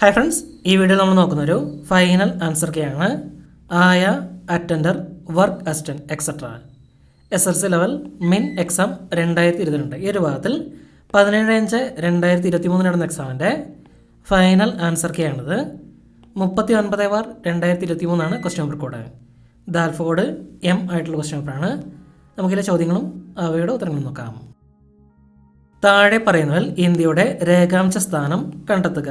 Hi friends ഈ video നമ്മൾ നോക്കുന്ന ഒരു ഫൈനൽ ആൻസർ കെ ആണ് ആയ attender work assistant etcetera S L C level മിൻ എക്സാം രണ്ടായിരത്തി ഇരുപത്തിരണ്ട് ഈ ഒരു ഭാഗത്തിൽ പതിനേഴ് അഞ്ച് രണ്ടായിരത്തി ഇരുപത്തി മൂന്നിന് നടന്ന എക്സാമിന്റെ ഫൈനൽ ആൻസർ കെ മുപ്പത്തി ഒൻപത് ബാർ രണ്ടായിരത്തി ഇരുപത്തി മൂന്നാണ് ക്വസ്റ്റ്യൻ പേപ്പർ കോഡ് ദാൽഫോഡ് എം ആയിട്ടുള്ള ക്വസ്റ്റ്യൻ പേപ്പറാണ് നമുക്കിതിലെ ചോദ്യങ്ങളും അവയുടെ ഉത്തരങ്ങളും നോക്കാം. താഴെ പറയുന്നതിൽ ഇന്ത്യയുടെ രേഖാംശ സ്ഥാനം കണ്ടെത്തുക.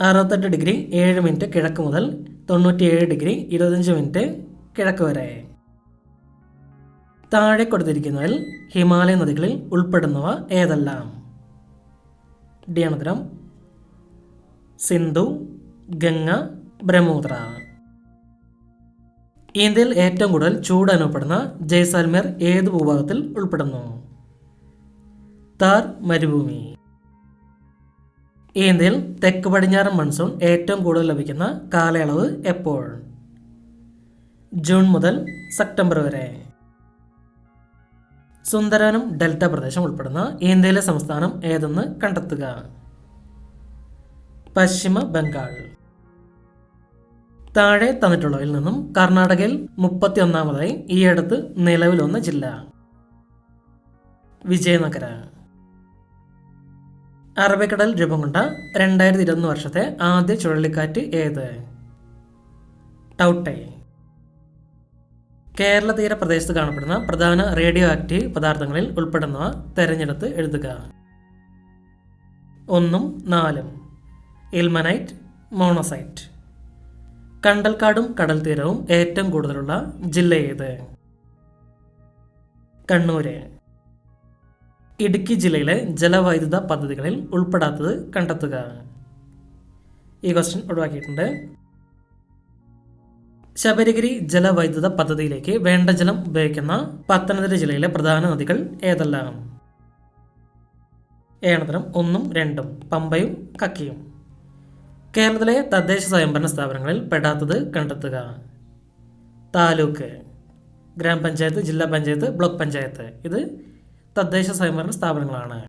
അറുപത്തെട്ട് ഡിഗ്രി ഏഴ് മിനിറ്റ് കിഴക്ക് മുതൽ തൊണ്ണൂറ്റിയേഴ് ഡിഗ്രി ഇരുപത്തഞ്ച് മിനിറ്റ് കിഴക്ക് വരെ. താഴെ കൊടുത്തിരിക്കുന്നതിൽ ഹിമാലയ നദികളിൽ ഉൾപ്പെടുന്നവ ഏതെല്ലാം? ഡി അനന്തരം സിന്ധു ഗംഗ ബ്രഹ്മപുത്ര. ഇന്ത്യയിൽ ഏറ്റവും കൂടുതൽ ചൂട് അനുഭവപ്പെടുന്ന ജയ്സാൽമേർ ഏത് ഭൂഭാഗത്തിൽ ഉൾപ്പെടുന്നു? താർ മരുഭൂമി. ഇന്ത്യയിൽ തെക്ക് പടിഞ്ഞാറൻ മൺസൂൺ ഏറ്റവും കൂടുതൽ ലഭിക്കുന്ന കാലയളവ് എപ്പോൾ? ജൂൺ മുതൽ സെപ്റ്റംബർ വരെ. സുന്ദരനും ഡെൽറ്റ പ്രദേശം ഉൾപ്പെടുന്ന ഇന്ത്യയിലെ സംസ്ഥാനം ഏതെന്ന് കണ്ടെത്തുക. പശ്ചിമ ബംഗാൾ. താഴെ തന്നിട്ടുള്ളവയിൽ നിന്നും കർണാടകയിൽ മുപ്പത്തി ഒന്നാമതായി ഈയടുത്ത് നിലവിൽ വന്ന ജില്ല. വിജയനഗര. അറബിക്കടൽ രൂപം കൊണ്ട രണ്ടായിരത്തി ഇരുപത്തൊന്ന് വർഷത്തെ ആദ്യ ചുഴലിക്കാറ്റ് ഏത്? ടൗട്ടൈ. കേരള തീരപ്രദേശത്ത് കാണപ്പെടുന്ന പ്രധാന റേഡിയോ ആക്റ്റീവ് പദാർത്ഥങ്ങളിൽ ഉൾപ്പെടുന്നവ തെരഞ്ഞെടുത്ത് എഴുതുക. ഒന്നും നാലും. Ilmenite monocyte. കണ്ടൽക്കാടും കടൽ തീരവും ഏറ്റവും കൂടുതലുള്ള ജില്ല ഏത്? കണ്ണൂര്. ഇടുക്കി ജില്ലയിലെ ജലവൈദ്യുത പദ്ധതികളിൽ ഉൾപ്പെടാത്തത് കണ്ടെത്തുക. ഈ ക്വസ്റ്റ്യൻ ഒഴിവാക്കിയിട്ടുണ്ട്. ശബരിഗിരി ജലവൈദ്യുത പദ്ധതിയിലേക്ക് വേണ്ട ജലം ഉപയോഗിക്കുന്ന പത്തനംതിട്ട ജില്ലയിലെ പ്രധാന നദികൾ ഏതെല്ലാം? ഏണതരം ഒന്നും രണ്ടും പമ്പയും കക്കിയും. കേരളത്തിലെ തദ്ദേശ സ്വയംഭരണ സ്ഥാപനങ്ങളിൽ പെടാത്തത് കണ്ടെത്തുക. താലൂക്ക് ഗ്രാമപഞ്ചായത്ത് ജില്ലാ പഞ്ചായത്ത് ബ്ലോക്ക് പഞ്ചായത്ത്. ഇത് തദ്ദേശ സ്വയംഭരണ സ്ഥാപനങ്ങളാണ്.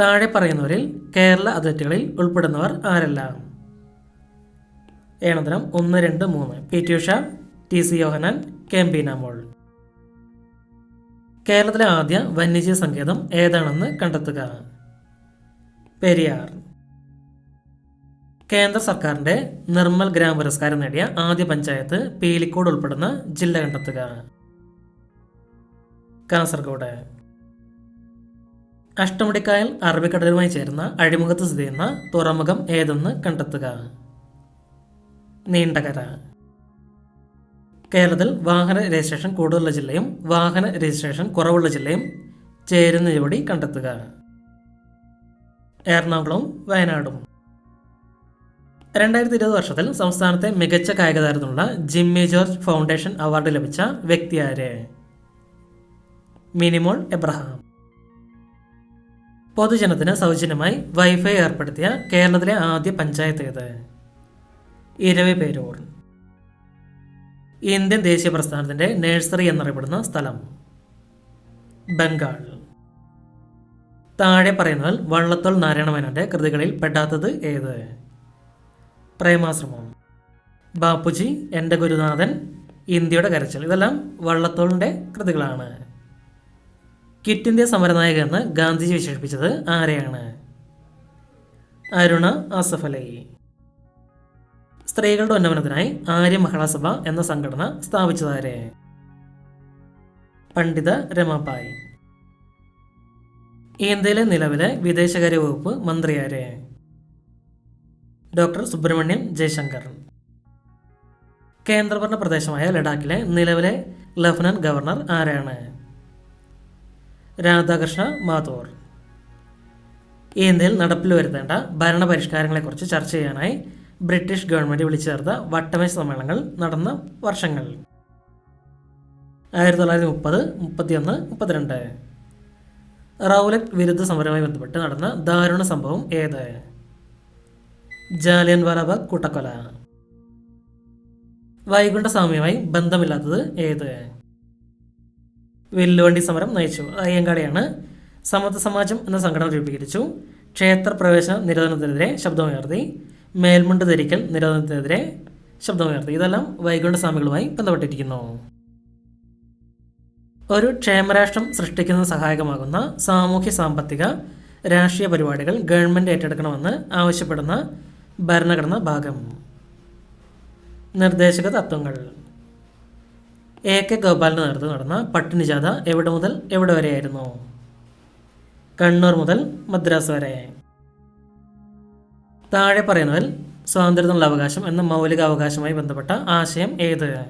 താഴെ പറയുന്നവരിൽ കേരള അത്ലറ്റുകളിൽ ഉൾപ്പെടുന്നവർ ആരെല്ലാം? ഏണതരം ഒന്ന് രണ്ട് മൂന്ന്. P. T. Usha T. C. Yohannan K. കേരളത്തിലെ ആദ്യ വന്യജീവി സങ്കേതം ഏതാണെന്ന് കണ്ടെത്തുക. പെരിയാർ. കേന്ദ്ര സർക്കാരിന്റെ നിർമ്മൽ ഗ്രാമ പുരസ്കാരം നേടിയ ആദ്യ പഞ്ചായത്ത് പീലിക്കോട് ഉൾപ്പെടുന്ന ജില്ല കണ്ടെത്തുക. കാസർഗോഡ് അഷ്ടമുടിക്കായൽ അറബിക്കടലുമായി ചേർന്ന അഴിമുഖത്ത് സ്ഥിതി ചെയ്യുന്ന തുറമുഖം ഏതെന്ന് കണ്ടെത്തുക. നീണ്ടകര കേരളത്തിൽ വാഹന രജിസ്ട്രേഷൻ കൂടുതലുള്ള ജില്ലയും വാഹന രജിസ്ട്രേഷൻ കുറവുള്ള ജില്ലയും ചേരുന്ന ജോഡി കണ്ടെത്തുക. എറണാകുളവും വയനാടും. രണ്ടായിരത്തി ഇരുപത് വർഷത്തിൽ സംസ്ഥാനത്തെ മികച്ച കായിക താരത്തിനുള്ള ജിമ്മി ജോർജ് ഫൗണ്ടേഷൻ അവാർഡ് ലഭിച്ച വ്യക്തി ആര്? മിനിമോൾ എബ്രഹാം. പൊതുജനത്തിന് സൗജന്യമായി വൈഫൈ ഏർപ്പെടുത്തിയ കേരളത്തിലെ ആദ്യ പഞ്ചായത്ത് ഏത്? ഇരവി പേരൂർ. ഇന്ത്യൻ ദേശീയ പ്രസ്ഥാനത്തിന്റെ നഴ്സറി എന്നറിയപ്പെടുന്ന സ്ഥലം. ബംഗാൾ. താഴെ പറയുന്നതിൽ വള്ളത്തോൾ നാരായണമേനോന്റെ കൃതികളിൽ പെടാത്തത് ഏത്? പ്രേമാശ്രമം. ബാപ്പുജി എന്റെ ഗുരുനാഥൻ ഇന്ത്യയുടെ കരച്ചൽ. ഇതെല്ലാം വള്ളത്തോളിന്റെ കൃതികളാണ്. ക്വിറ്റ് ഇന്ത്യ സമരനായക എന്ന് ഗാന്ധിജി വിശേഷിപ്പിച്ചത് ആരെയാണ്? അരുണ ആസഫ് സ്ത്രീകളുടെ ഉന്നമനത്തിനായി ആര്യ മഹിളാസഭ എന്ന സംഘടന സ്ഥാപിച്ചതാരെ പണ്ഡിത രമാബായി ഇന്ത്യയിലെ നിലവിലെ വിദേശകാര്യ വകുപ്പ് മന്ത്രിയാരെ ഡോക്ടർ സുബ്രഹ്മണ്യം ജയശങ്കർ. കേന്ദ്രഭരണ പ്രദേശമായ ലഡാക്കിലെ നിലവിലെ ലഫ്റ്റനന്റ് ഗവർണർ ആരാണ്? രാധാകൃഷ്ണ മാഥൂർ ഇന്ത്യയിൽ നടപ്പിൽ വരുത്തേണ്ട ഭരണപരിഷ്കാരങ്ങളെക്കുറിച്ച് ചർച്ച ചെയ്യാനായി ബ്രിട്ടീഷ് ഗവൺമെന്റ് വിളിച്ചു ചേർത്ത വട്ടമേശ സമ്മേളനങ്ങൾ നടന്ന വർഷങ്ങൾ. ആയിരത്തി തൊള്ളായിരത്തി മുപ്പത് മുപ്പത്തിയൊന്ന് മുപ്പത്തിരണ്ട്. റൗലറ്റ് വിരുദ്ധ സമരവുമായി ബന്ധപ്പെട്ട് നടന്ന ദാരുണ സംഭവം ഏത്? ജാലിയൻ വാലാബാഗ് കൂട്ടക്കൊല. വൈകുണ്ഠ സ്വാമിയുമായി ബന്ധമില്ലാത്തത് ഏത്? വെല്ലുവണ്ടി സമരം നയിച്ചു. അയ്യങ്കാളിയാണ് സമത്വ സമാജം എന്ന സംഘടന രൂപീകരിച്ചു. ക്ഷേത്ര പ്രവേശന നിരോധനത്തിനെതിരെ ശബ്ദമുയർത്തി. മേൽമുണ്ട് ധരിക്കൽ നിരോധനത്തിനെതിരെ ശബ്ദമുയർത്തി. ഇതെല്ലാം വൈകുണ്ഠ സ്വാമികളുമായി ബന്ധപ്പെട്ടിരിക്കുന്നു. ഒരു ക്ഷേമരാഷ്ട്രം സൃഷ്ടിക്കുന്ന സഹായകമാകുന്ന സാമൂഹ്യ സാമ്പത്തിക രാഷ്ട്രീയ പരിപാടികൾ ഗവൺമെന്റ് ഏറ്റെടുക്കണമെന്ന് ആവശ്യപ്പെടുന്ന ഭരണഘടനാ ഭാഗം. നിർദ്ദേശക തത്വങ്ങൾ. എ കെ ഗോപാലിന്റെ നേതൃത്വം നടന്ന പട്ടിണി ജാഥ എവിടെ മുതൽ എവിടെ വരെയായിരുന്നു? കണ്ണൂർ മുതൽ മദ്രാസ് വരെ. താഴെ പറയുന്നതിൽ സ്വാതന്ത്ര്യത്തിനുള്ള അവകാശം എന്ന മൗലിക അവകാശവുമായി ബന്ധപ്പെട്ട ആശയം ഏത്?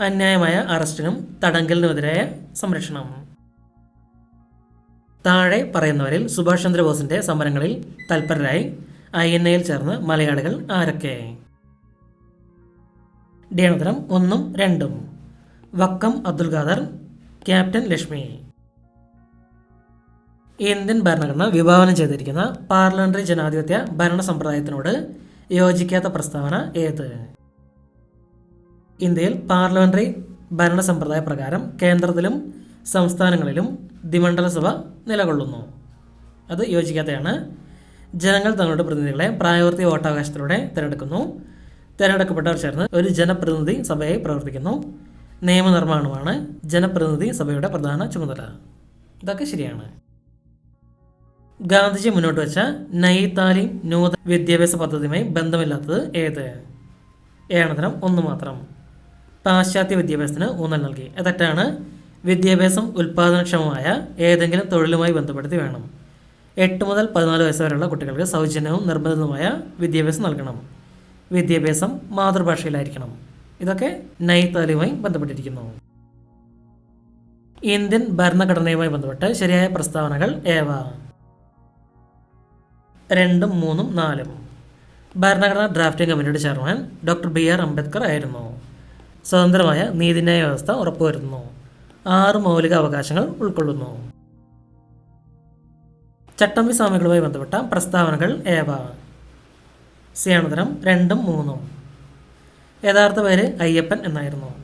അന്യായമായ അറസ്റ്റിനും തടങ്കലിനുമെതിരായ സംരക്ഷണം. താഴെ പറയുന്നവരിൽ സുഭാഷ് ചന്ദ്രബോസിന്റെ സമരങ്ങളിൽ തൽപരരായി ഐ എൻ എയിൽ ചേർന്ന് മലയാളികൾ ആരൊക്കെ? ഡിയണതരം ഒന്നും രണ്ടും. വക്കം അബ്ദുൽ ഖാദർ ക്യാപ്റ്റൻ ലക്ഷ്മി. ഇന്ത്യൻ ഭരണഘടന വിഭാവനം ചെയ്തിരിക്കുന്ന പാർലമെന്ററി ജനാധിപത്യ ഭരണ സമ്പ്രദായത്തിനോട് യോജിക്കാത്ത പ്രസ്താവന ഏത്? ഇന്ത്യയിൽ പാർലമെന്ററി ഭരണ സമ്പ്രദായ പ്രകാരം കേന്ദ്രത്തിലും സംസ്ഥാനങ്ങളിലും ദ്വിമണ്ഡല സഭ നിലകൊള്ളുന്നു. അത് യോജിക്കാത്തയാണ് ജനങ്ങൾ തങ്ങളുടെ പ്രതിനിധികളെ പ്രായപൂർത്തി വോട്ടവകാശത്തിലൂടെ തിരഞ്ഞെടുക്കുന്നു. തിരഞ്ഞെടുക്കപ്പെട്ടവർ ചേർന്ന് ഒരു ജനപ്രതിനിധി സഭയായി പ്രവർത്തിക്കുന്നു. നിയമനിർമ്മാണമാണ് ജനപ്രതിനിധി സഭയുടെ പ്രധാന ചുമതല. ഇതൊക്കെ ശരിയാണ്. ഗാന്ധിജി മുന്നോട്ട് വെച്ച നൈ താലിം നൂതന വിദ്യാഭ്യാസ പദ്ധതിയുമായി ബന്ധമില്ലാത്തത് ഏത്? ഏണതരം ഒന്ന് മാത്രം. പാശ്ചാത്യ വിദ്യാഭ്യാസത്തിന് ഊന്നൽ നൽകി. തെറ്റാണ്. വിദ്യാഭ്യാസം ഉൽപാദനക്ഷമമായ ഏതെങ്കിലും തൊഴിലുമായി ബന്ധപ്പെടുത്തി വേണം. എട്ട് മുതൽ പതിനാല് വയസ്സ് വരെയുള്ള കുട്ടികൾക്ക് സൗജന്യവും നിർബന്ധിതവുമായ വിദ്യാഭ്യാസം നൽകണം. വിദ്യാഭ്യാസം മാതൃഭാഷയിലായിരിക്കണം. ഇതൊക്കെ നൈതാലുമായി ബന്ധപ്പെട്ടിരിക്കുന്നു. ഇന്ത്യൻ ഭരണഘടനയുമായി ബന്ധപ്പെട്ട് ശരിയായ പ്രസ്താവനകൾ ഏവ? രണ്ടും മൂന്നും നാലും. ഭരണഘടനാ ഡ്രാഫ്റ്റിംഗ് കമ്മിറ്റിയുടെ chairman doctor B R Ambedkar ആയിരുന്നു. സ്വതന്ത്രമായ നീതിന്യായ വ്യവസ്ഥ ഉറപ്പുവരുത്തുന്നു. ആറ് മൗലിക അവകാശങ്ങൾ ഉൾക്കൊള്ളുന്നു. ചട്ടമ്പി സ്വാമികളുമായി ബന്ധപ്പെട്ട പ്രസ്താവനകൾ ഏവ? സിയാണതരം രണ്ടും മൂന്നും. യഥാർത്ഥ പേര് അയ്യപ്പൻ എന്നായിരുന്നു.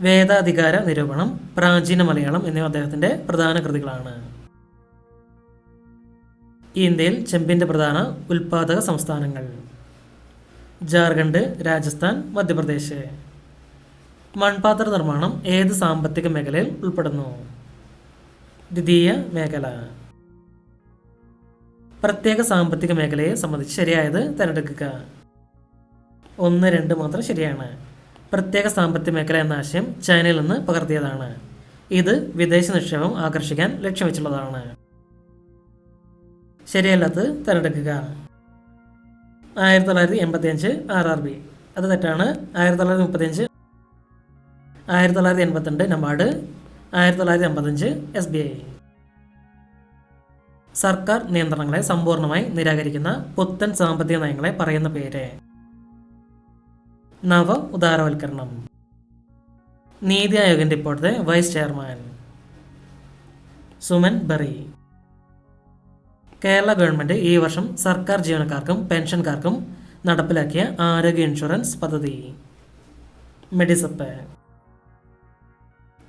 വേദാധികാര നിരൂപണം പ്രാചീന മലയാളം എന്നിവ അദ്ദേഹത്തിന്റെ പ്രധാന കൃതികളാണ്. ഇന്ത്യയിൽ ചെമ്പിന്റെ പ്രധാന ഉൽപാദക സംസ്ഥാനങ്ങൾ. ജാർഖണ്ഡ് രാജസ്ഥാൻ മധ്യപ്രദേശ്. മൺപാത്ര നിർമ്മാണം ഏത് സാമ്പത്തിക മേഖലയിൽ ഉൾപ്പെടുന്നു? ദ്വിതീയ മേഖല. പ്രത്യേക സാമ്പത്തിക മേഖലയെ സംബന്ധിച്ച് ശരിയായത് തിരഞ്ഞെടുക്കുക. ഒന്ന് രണ്ട് മാത്രം ശരിയാണ്. പ്രത്യേക സാമ്പത്തിക മേഖല എന്ന ആശയം ചൈനയിൽ നിന്ന് പകർത്തിയതാണ്. ഇത് വിദേശ നിക്ഷേപം ആകർഷിക്കാൻ ലക്ഷ്യം വെച്ചുള്ളതാണ്. ശരിയല്ലാത്തത് തിരഞ്ഞെടുക്കുക. ആയിരത്തി തൊള്ളായിരത്തി എൺപത്തി അഞ്ച് ആർ ആർ ബി. അത് തെറ്റാണ്. ആയിരത്തി തൊള്ളായിരത്തി മുപ്പത്തിയഞ്ച്. ആയിരത്തി തൊള്ളായിരത്തി എൺപത്തിരണ്ട് നബാർഡ് ആയിരത്തി തൊള്ളായിരത്തി അമ്പത്തഞ്ച് എസ് ബി ഐ. സർക്കാർ നിയന്ത്രണങ്ങളെ സമ്പൂർണമായി നിരാകരിക്കുന്ന പുത്തൻ സാമ്പത്തിക നയങ്ങളെ പറയുന്ന പേര്. നവ ഉദാരവൽക്കരണം. നീതി ആയോഗിന്റെ ഇപ്പോഴത്തെ vice chairman. Suman Bery. Kerala government ഈ വർഷം സർക്കാർ ജീവനക്കാർക്കും പെൻഷൻകാർക്കും നടപ്പിലാക്കിയ ആരോഗ്യ ഇൻഷുറൻസ് പദ്ധതി. മെഡിസപ്പ്.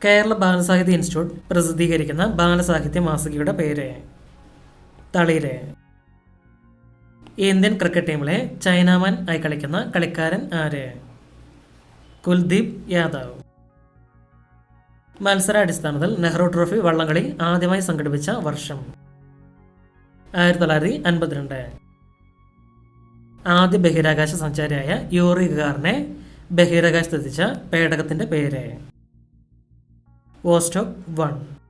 കേരള ബാലസാഹിത്യ ഇൻസ്റ്റിറ്റ്യൂട്ട് പ്രസിദ്ധീകരിക്കുന്ന ബാലസാഹിത്യ മാസികയുടെ പേര്. തളിര്. ഇന്ത്യൻ ക്രിക്കറ്റ് ടീമിലെ ചൈനാമാൻ ആയി കളിക്കുന്ന കളിക്കാരൻ ആര്? കുൽദീപ് യാദവ്. മത്സരാടിസ്ഥാനത്തിൽ നെഹ്റു ട്രോഫി വള്ളംകളി ആദ്യമായി സംഘടിപ്പിച്ച വർഷം. ആയിരത്തി തൊള്ളായിരത്തി അൻപത്തിരണ്ട് ആദ്യ ബഹിരാകാശ സഞ്ചാരിയായ യൂറി ഗഗാറിനെ ബഹിരാകാശത്തെത്തിച്ച പേടകത്തിന്റെ പേര്. Vostok one.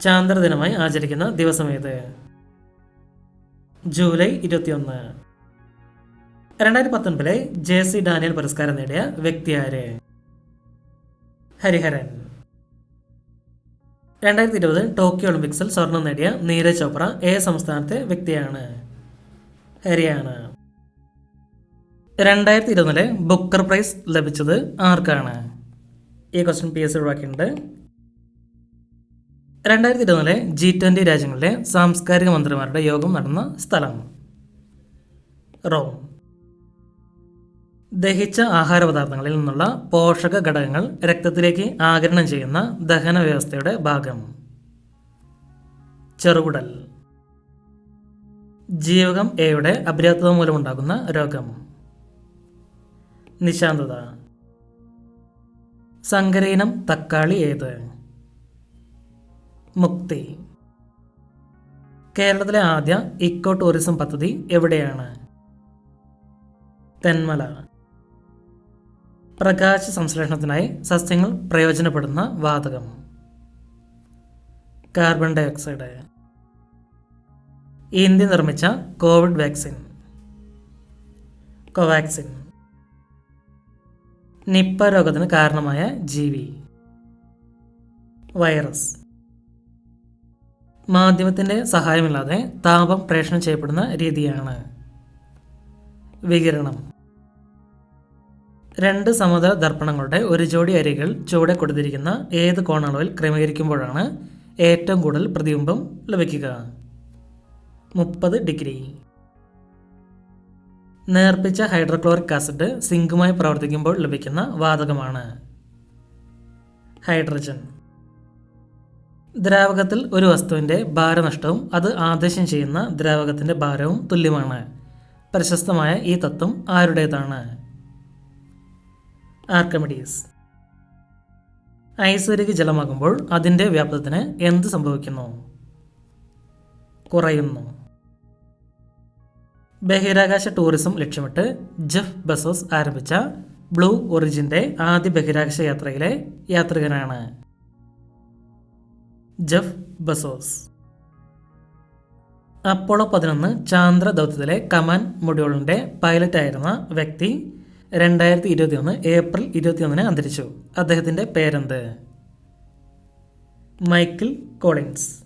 ചാന്ദ്രദിനമായി ആചരിക്കുന്ന ദിവസം ഏത്? ജൂലൈ ഇരുപത്തിയൊന്ന്. രണ്ടായിരത്തി പത്തൊൻപതിലെ ജെ സി ഡാനിയൽ പുരസ്കാരം നേടിയ വ്യക്തി ആര്? ഹരിഹരൻ. രണ്ടായിരത്തി ഇരുപത് ടോക്കിയോ ഒളിമ്പിക്സിൽ സ്വർണം നേടിയ നീരജ് ചോപ്ര ഏ സംസ്ഥാനത്തെ വ്യക്തിയാണ്. ഹരിയാണ്. രണ്ടായിരത്തി ഇരുപതിലെ ബുക്കർ പ്രൈസ് ലഭിച്ചത് ആർക്കാണ്? ഈ ക്വസ്റ്റ്യൻ പി എസ് ഒഴിവാക്കിയിട്ടുണ്ട്. രണ്ടായിരത്തി ഇരുപതിലെ ജി ട്വന്റി രാജ്യങ്ങളിലെ സാംസ്കാരിക മന്ത്രിമാരുടെ യോഗം നടന്ന സ്ഥലം റോം. ദഹിച്ച ആഹാര പദാർത്ഥങ്ങളിൽ നിന്നുള്ള പോഷക ഘടകങ്ങൾ രക്തത്തിലേക്ക് ആഗിരണം ചെയ്യുന്ന ദഹന വ്യവസ്ഥയുടെ ഭാഗം. ചെറുകുടൽ. ജീവകം എയുടെ അപര്യാപ്തത മൂലമുണ്ടാകുന്ന രോഗം. നിശാന്തത. സങ്കരയിനം തക്കാളി ഏത്? മുക്തി. കേരളത്തിലെ ആദ്യ ഇക്കോ ടൂറിസം പദ്ധതി എവിടെയാണ്? തെന്മല. പ്രകാശ സംശ്ലേഷണത്തിനായി സസ്യങ്ങൾ പ്രയോജനപ്പെടുന്ന വാതകം. കാർബൺ ഡൈ ഓക്സൈഡ് ഇന്ത്യ നിർമ്മിച്ച കോവിഡ് വാക്സിൻ. കോവാക്സിൻ. നിപ്പ രോഗത്തിന് കാരണമായ ജീവി. വൈറസ്. മാധ്യമത്തിന്റെ സഹായമില്ലാതെ താപം പ്രേഷണം ചെയ്യപ്പെടുന്ന രീതിയാണ് വികിരണം. രണ്ട് സമതല ദർപ്പണങ്ങളുടെ ഒരു ജോഡി അരികൾ ചുവടെ കൊടുത്തിരിക്കുന്ന ഏത് കോണളവിൽ ക്രമീകരിക്കുമ്പോഴാണ് ഏറ്റവും കൂടുതൽ പ്രതിബിംബം ലഭിക്കുക? മുപ്പത് ഡിഗ്രി. നേർപ്പിച്ച ഹൈഡ്രോക്ലോറിക് ആസിഡ് സിങ്കുമായി പ്രവർത്തിക്കുമ്പോൾ ലഭിക്കുന്ന വാതകമാണ് ഹൈഡ്രജൻ. ദ്രാവകത്തിൽ ഒരു വസ്തുവിന്റെ ഭാരനഷ്ടവും അത് ആദേശം ചെയ്യുന്ന ദ്രാവകത്തിന്റെ ഭാരവും തുല്യമാണ്. പ്രശസ്തമായ ഈ തത്വം ആരുടേതാണ്? ആർക്കമിഡീസ്. ഐശ്വര്യക ജലമാകുമ്പോൾ അതിന്റെ വ്യാപ്തത്തിന് എന്ത് സംഭവിക്കുന്നു? കുറയുന്നു. ബഹിരാകാശ ടൂറിസം ലക്ഷ്യമിട്ട് ജെഫ് ബസോസ് ആരംഭിച്ച ബ്ലൂ ഒറിജിന്റെ ആദ്യ ബഹിരാകാശ യാത്രയിലെ യാത്രികനാണ്. Jeff Bezos. അപ്പോളോ പതിനൊന്ന് ചാന്ദ്ര ദൗത്യത്തിലെ കമാൻ മൊഡ്യൂളിന്റെ പൈലറ്റായിരുന്ന വ്യക്തി രണ്ടായിരത്തി ഇരുപത്തിയൊന്ന് ഏപ്രിൽ ഇരുപത്തിയൊന്നിന് അന്തരിച്ചു. അദ്ദേഹത്തിന്റെ പേരെന്ത്? Michael Collins.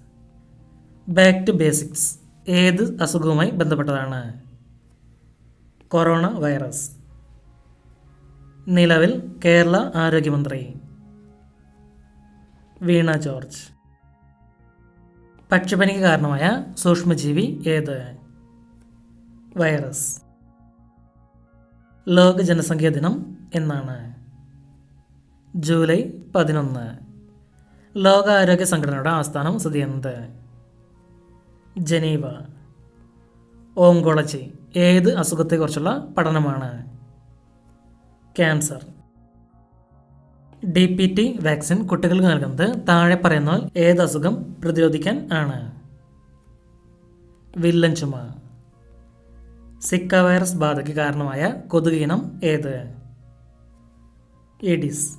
Back to basics. ഏത് അസുഖവുമായി ബന്ധപ്പെട്ടതാണ്? Corona virus. നിലവിൽ കേരള ആരോഗ്യമന്ത്രി വീണ ജോർജ്. പക്ഷിപ്പനിക്ക് കാരണമായ സൂക്ഷ്മജീവി ഏത്? വൈറസ്. ലോക ജനസംഖ്യാ ദിനം എന്നാണ്. ജൂലൈ പതിനൊന്ന്. ലോകാരോഗ്യ സംഘടനയുടെ ആസ്ഥാനം സ്ഥിതി ചെയ്യുന്നത് ജനീവ. ഓങ്കോളജി ഏത് അസുഖത്തെക്കുറിച്ചുള്ള പഠനമാണ്? Cancer. D P T vaccine കുട്ടികൾക്ക് നൽകുന്നത് താഴെ പറയുന്ന ഏത് അസുഖം പ്രതിരോധിക്കാൻ ആണ്? വില്ലൻ ചുമ. സിക്ക വൈറസ് ബാധയ്ക്ക് കാരണമായ കൊതുക് ഇനം ഏത് എഡിസ്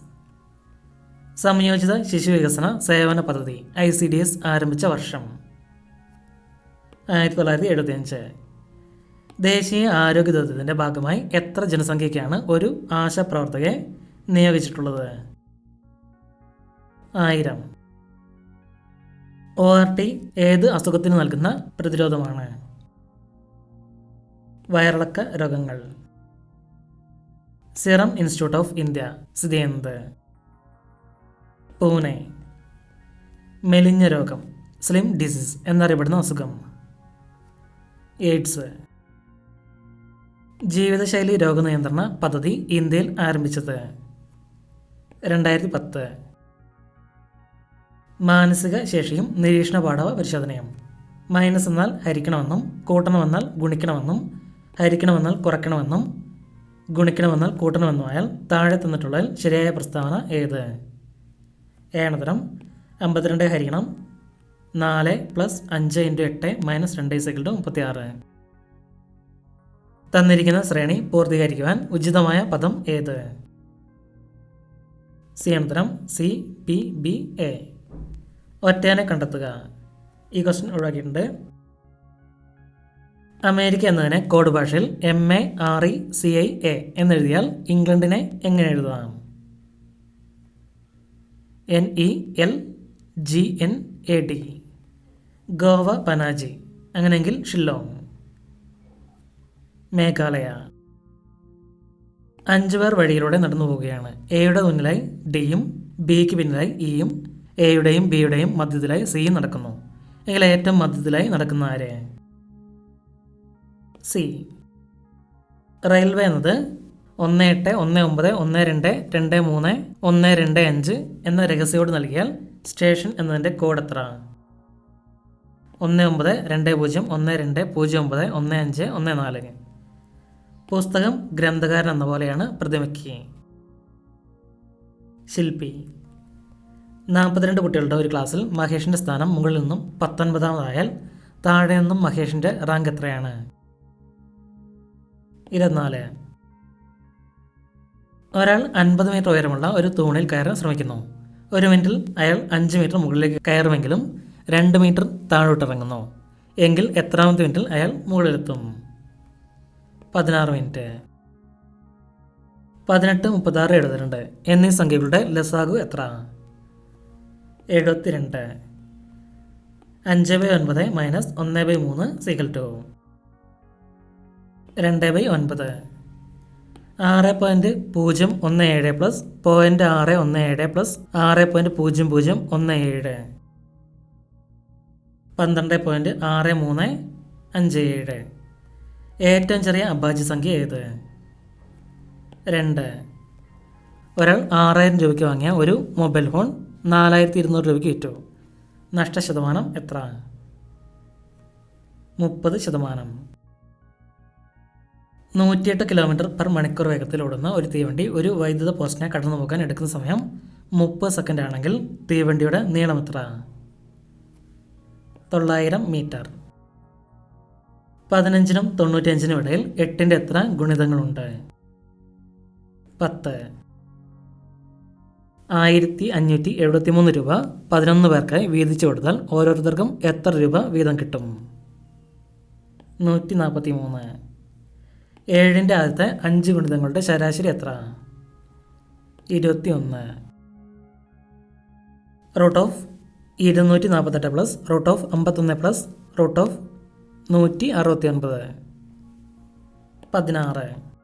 സംയോജിത ശിശു വികസന സേവന പദ്ധതി ഐ സി ഡി എസ് ആരംഭിച്ച വർഷം. ആയിരത്തി തൊള്ളായിരത്തി എഴുപത്തിയഞ്ച് ദേശീയ ആരോഗ്യ ദൗത്യത്തിന്റെ ഭാഗമായി എത്ര ജനസംഖ്യയ്ക്കാണ് ഒരു ആശാപ്രവർത്തകയെ നിയോഗിച്ചിട്ടുള്ളത്? ആയിരം. ഒ ആർ ടി ഏത് അസുഖത്തിന് നൽകുന്ന പ്രതിരോധമാണ്? വയറിളക്ക രോഗങ്ങൾ. സിറം ഇൻസ്റ്റിറ്റ്യൂട്ട് ഓഫ് ഇന്ത്യ സ്ഥിതി ചെയ്യുന്നത് പൂനെ. മെലിഞ്ഞ രോഗം സ്ലിം ഡിസീസ് എന്നറിയപ്പെടുന്ന അസുഖം. എയ്ഡ്സ്. ജീവിതശൈലി രോഗനിയന്ത്രണ പദ്ധതി ഇന്ത്യയിൽ ആരംഭിച്ചത്. രണ്ടായിരത്തി പത്ത്. മാനസിക ശേഷിയും നിരീക്ഷണ പാഠവ പരിശോധനയും. മൈനസ് എന്നാൽ ഹരിക്കണമെന്നും കൂട്ടണമെന്നാൽ ഗുണിക്കണമെന്നും ഹരിക്കണമെന്നാൽ കുറയ്ക്കണമെന്നും ഗുണിക്കണമെന്നാൽ കൂട്ടണമെന്നുമായാൽ താഴെ തന്നിട്ടുള്ളതിൽ ശരിയായ പ്രസ്താവന ഏത്? ഏണതരം അമ്പത്തിരണ്ട് ഹരിക്കണം. നാല് പ്ലസ് അഞ്ച് ഇന്റു എട്ട് മൈനസ് രണ്ട് ഇസക്കിൾ മുപ്പത്തി ആറ് തന്നിരിക്കുന്ന ശ്രേണി പൂർത്തീകരിക്കുവാൻ ഉചിതമായ പദം ഏത്? സി അനന്തരം സി പി ബി എ. ഒറ്റേനെ കണ്ടെത്തുക. ഈ ക്വസ്റ്റ്യൻ ഒഴിവാക്കിയിട്ടുണ്ട്. അമേരിക്ക എന്നതിനെ കോഡ് ഭാഷയിൽ M A R E C I A എന്നെഴുതിയാൽ ഇംഗ്ലണ്ടിനെ എങ്ങനെ എഴുതാം? N E L G N A D Goa Panaji. അങ്ങനെയെങ്കിൽ ഷില്ലോങ്. മേഘാലയ. അഞ്ചു പേർ വഴിയിലൂടെ നടന്നു പോവുകയാണ് എയുടെ മുന്നിലായി ഡിയും ബിക്ക് പിന്നിലായി ഇയും എയുടെയും ബിയുടെയും മധ്യത്തിലായി സിയും നടക്കുന്നു. എങ്കിൽ ഏറ്റവും മധ്യത്തിലായി നടക്കുന്ന ആരെ? സി. റെയിൽവേ എന്നത് ഒന്ന് എട്ട് ഒന്ന് ഒമ്പത് ഒന്ന് രണ്ട് രണ്ട് മൂന്ന് ഒന്ന് രണ്ട് അഞ്ച് എന്ന രഹസ്യോട് നൽകിയാൽ സ്റ്റേഷൻ എന്നതിന്റെ കോഡ് എത്ര? ഒന്ന് ഒമ്പത് രണ്ട് പൂജ്യം ഒന്ന് രണ്ട് പൂജ്യം ഒമ്പത് ഒന്ന് അഞ്ച് ഒന്ന് നാല്. പുസ്തകം ഗ്രന്ഥകാരൻ എന്ന പോലെയാണ് പ്രതിമയ്ക്ക്. ശില്പി. നാൽപ്പത്തിരണ്ട് കുട്ടികളുടെ ഒരു ക്ലാസ്സിൽ മഹേഷിന്റെ സ്ഥാനം മുകളിൽ നിന്നും പത്തൊൻപതാമതായാൽ താഴെ നിന്നും മഹേഷിന്റെ റാങ്ക് എത്രയാണ്? ഇരുപത്തിനാല്. ഒരാൾ അൻപത് മീറ്റർ ഉയരമുള്ള ഒരു തൂണിൽ കയറാൻ ശ്രമിക്കുന്നു. ഒരു മിനിറ്റിൽ അയാൾ അഞ്ച് മീറ്റർ മുകളിലേക്ക് കയറുമെങ്കിലും രണ്ട് മീറ്റർ താഴോട്ടിറങ്ങുന്നു എങ്കിൽ എത്രാമത്തെ മിനിറ്റിൽ അയാൾ മുകളിലെത്തും? പതിനാറ് മിനിറ്റ് പതിനെട്ട് മുപ്പത്താറ് എഴുപത്തിരണ്ട്. എന്നീ സംഖ്യകളുടെ ലസാഗു എത്ര? എഴുപത്തിരണ്ട്. അഞ്ച് ബൈ ഒൻപത് മൈനസ് ഒന്ന് ബൈ മൂന്ന് സീക്കൽ ടു രണ്ട് ബൈ ഒൻപത്. ആറ് പോയിന്റ് പൂജ്യം ഒന്ന് ഏഴ് പ്ലസ് പോയിന്റ് ആറ് ഒന്ന് ഏഴ് പ്ലസ് ആറ് പോയിന്റ് പൂജ്യം പൂജ്യം ഒന്ന് ഏഴ്. പന്ത്രണ്ട് പോയിന്റ് ആറ് മൂന്ന് അഞ്ച് ഏഴ്. ഏറ്റവും ചെറിയ അഭാജ്യ സംഖ്യ ഏത്? രണ്ട്. ഒരാൾ ആറായിരം രൂപയ്ക്ക് വാങ്ങിയ ഒരു മൊബൈൽ ഫോൺ നാലായിരത്തി ഇരുന്നൂറ് രൂപയ്ക്ക് വിറ്റു. നഷ്ടശതമാനം എത്ര? മുപ്പത് ശതമാനം. നൂറ്റിയെട്ട് കിലോമീറ്റർ പെർ മണിക്കൂർ വേഗത്തിൽ ഓടുന്ന ഒരു തീവണ്ടി ഒരു വൈദ്യുത പോസ്റ്റിനെ കടന്നു പോകാൻ എടുക്കുന്ന സമയം മുപ്പത് സെക്കൻഡ് ആണെങ്കിൽ തീവണ്ടിയുടെ നീളം എത്ര? തൊള്ളായിരം മീറ്റർ. പതിനഞ്ചിനും തൊണ്ണൂറ്റിയഞ്ചിനും ഇടയിൽ എട്ടിന്റെ എത്ര ഗുണിതങ്ങളുണ്ട്? പത്ത്. ആയിരത്തി അഞ്ഞൂറ്റി എഴുപത്തി മൂന്ന് രൂപ പതിനൊന്ന് പേർക്കായി വീതിച്ചു കൊടുത്താൽ ഓരോരുത്തർക്കും എത്ര രൂപ വീതം കിട്ടും? നൂറ്റി നാൽപ്പത്തി മൂന്ന് ഏഴിന്റെ ആദ്യത്തെ അഞ്ച് ഗുണിതങ്ങളുടെ ശരാശരി എത്ര? ഇരുപത്തി ഒന്ന് റൂട്ട് ഓഫ് ഇരുന്നൂറ്റി നാൽപ്പത്തെട്ട് പ്ലസ് റൂട്ട് ഓഫ് അമ്പത്തൊന്ന് പ്ലസ് റൂട്ട് ഓഫ് നൂറ്റി അറുപത്തി ഒൻപത് പതിനാറ്.